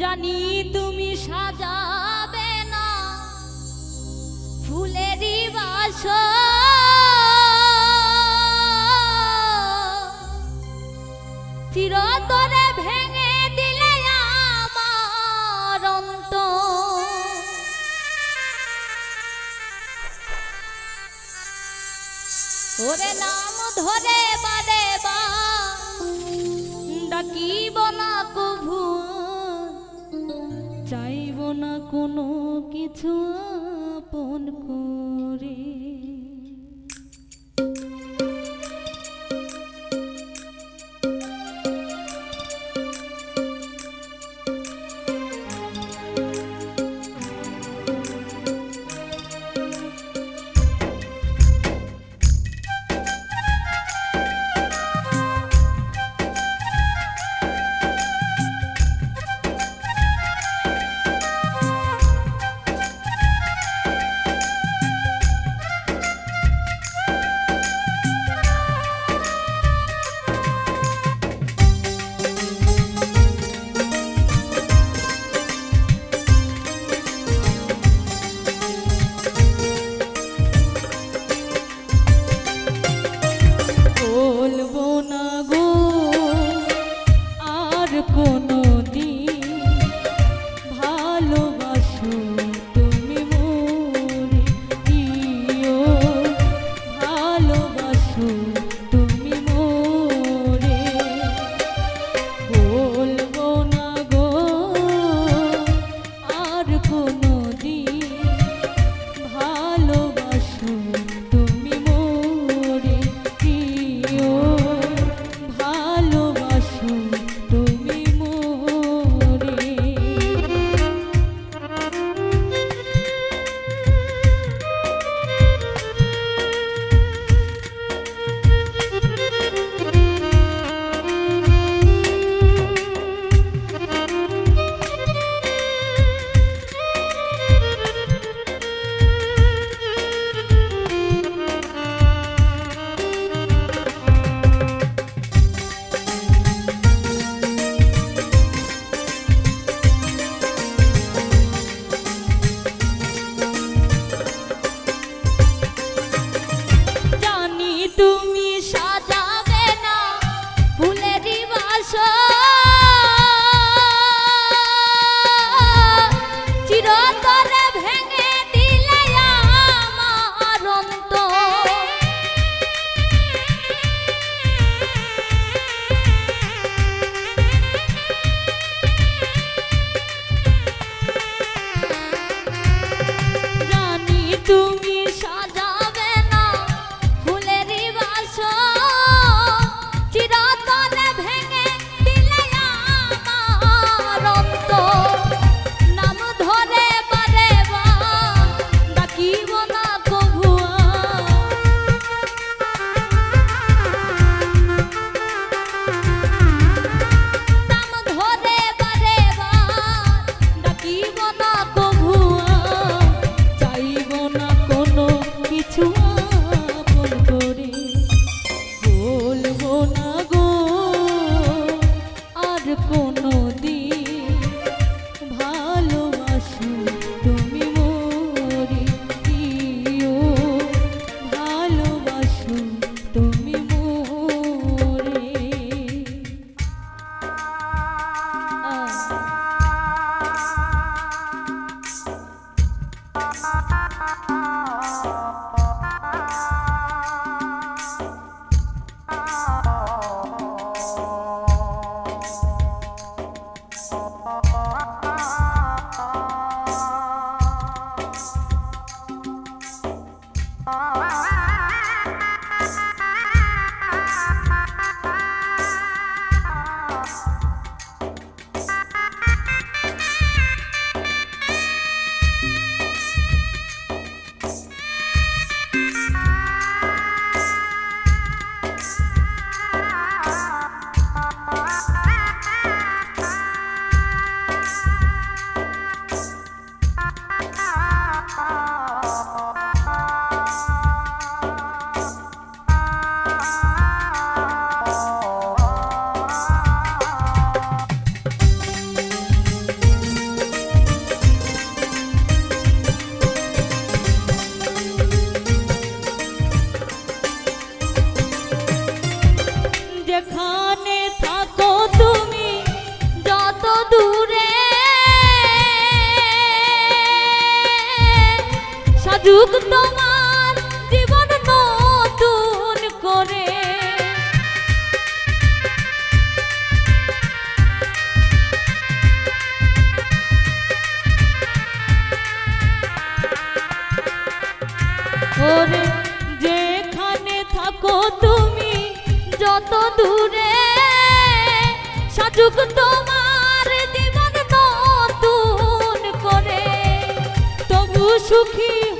জানি তুমি সাজাবে না। ফুলেরই বাস চিরতরে ভেঙে দিলে আমার অন্তর। ওরে নাম ধরে বারে বা কোনো কিছু আপন করে lo তুমি যেখানে থাকো তুমি যত দূরে। সাজুক তোমার সাজুক তোমার জীবন নতুন করে। তবু সুখী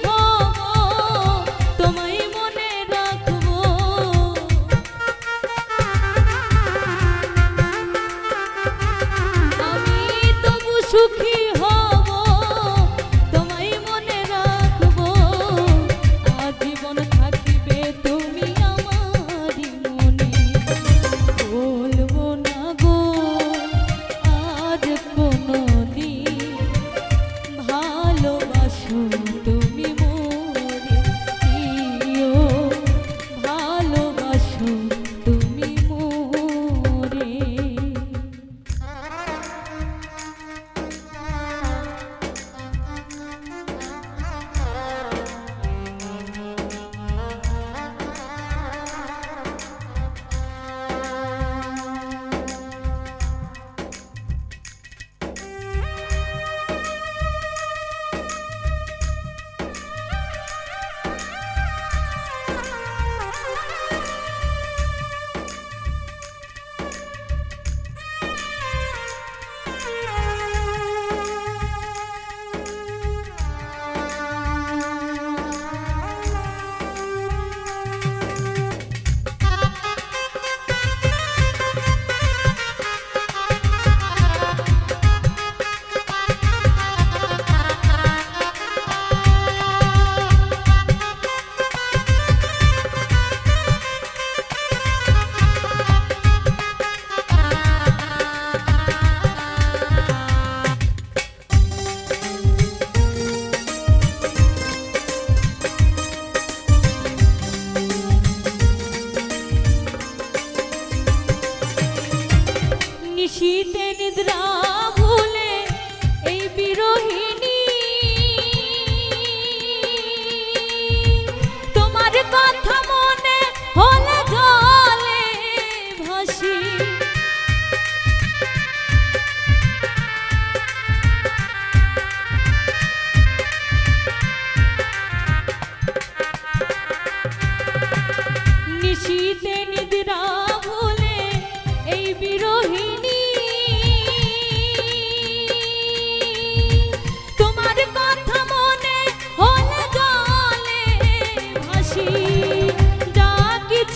Chile.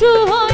কিছু